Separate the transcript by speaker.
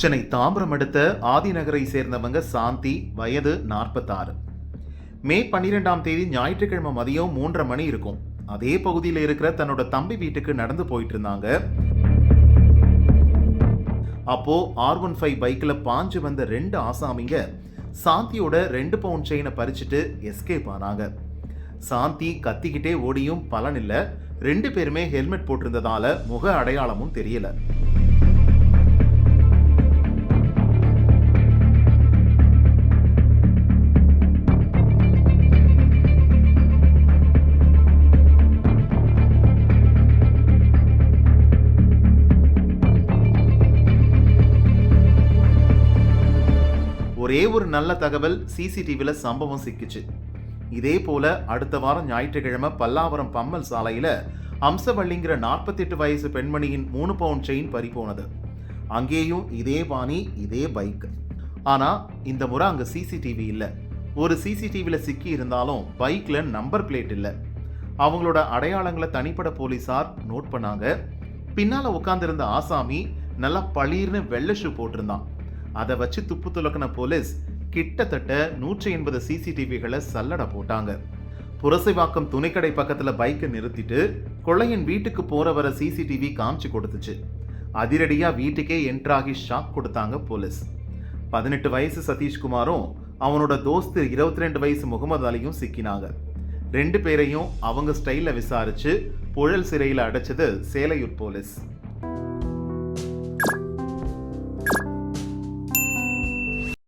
Speaker 1: சென்னை தாம்பரம் அடுத்த ஆதிநகரை சேர்ந்தவங்க சாந்தி வயது நாற்பத்தாறு. மே பன்னிரெண்டாம் தேதி ஞாயிற்றுக்கிழமை மதியம் மூன்றரை மணி இருக்கும். அதே பகுதியில் இருக்கிற தன்னோட தம்பி வீட்டுக்கு நடந்து போயிட்டு இருந்தாங்க. அப்போ ஆர் ஒன் ஃபைவ் பைக்கில் பாஞ்சு வந்த ரெண்டு ஆசாமிங்க சாந்தியோட ரெண்டு பவுன் செயினை பறிச்சுட்டு எஸ்கேப் ஆனாங்க. சாந்தி கத்திக்கிட்டே ஓடியும் பலன் இல்லை. ரெண்டு பேருமே ஹெல்மெட் போட்டிருந்ததால முக அடையாளமும் தெரியல. ஒரே ஒரு நல்ல தகவல் சிசிடிவியில் சம்பவம் சிக்கிச்சு. இதே போல அடுத்த வாரம் ஞாயிற்றுக்கிழமை பல்லாவரம் பம்மல் சாலையில் அம்சவள்ளிங்கிற நாற்பத்தெட்டு வயசு பெண்மணியின் மூணு பவுன் செயின் பறி போனது அங்கேயும் இதே பாணி இதே பைக் ஆனால் இந்த முறை அங்கே சிசிடிவி இல்லை. ஒரு சிசிடிவியில் சிக்கி இருந்தாலும் பைக்கில் நம்பர் பிளேட் இல்லை. அவங்களோட அடையாளங்களை தனிப்பட போலீசார் நோட் பண்ணாங்க. பின்னால் உட்காந்துருந்த ஆசாமி நல்லா பளீர்னு வெள்ளை ஷூ போட்டிருந்தான். அதை வச்சு துப்பு துலக்கின போலீஸ் கிட்டத்தட்ட நூற்றி எண்பது சிசிடிவிகளை சல்லடை போட்டாங்க. புரசைவாக்கம் துணைக்கடை பக்கத்தில் பைக்கை நிறுத்திட்டு கொள்ளையன் வீட்டுக்கு போற வர சிசிடிவி காமிச்சு கொடுத்துச்சு. அதிரடியாக வீட்டுக்கே என்ட்ராகி ஷாக் கொடுத்தாங்க போலீஸ். பதினெட்டு வயசு சதீஷ்குமாரும் அவனோட தோஸ்து இருபத்தி ரெண்டு வயசு முகமது அலியும் சிக்கினாங்க. ரெண்டு பேரையும் அவங்க ஸ்டைலில் விசாரிச்சு புழல் சிறையில் அடைச்சது சேலையூர் போலீஸ்.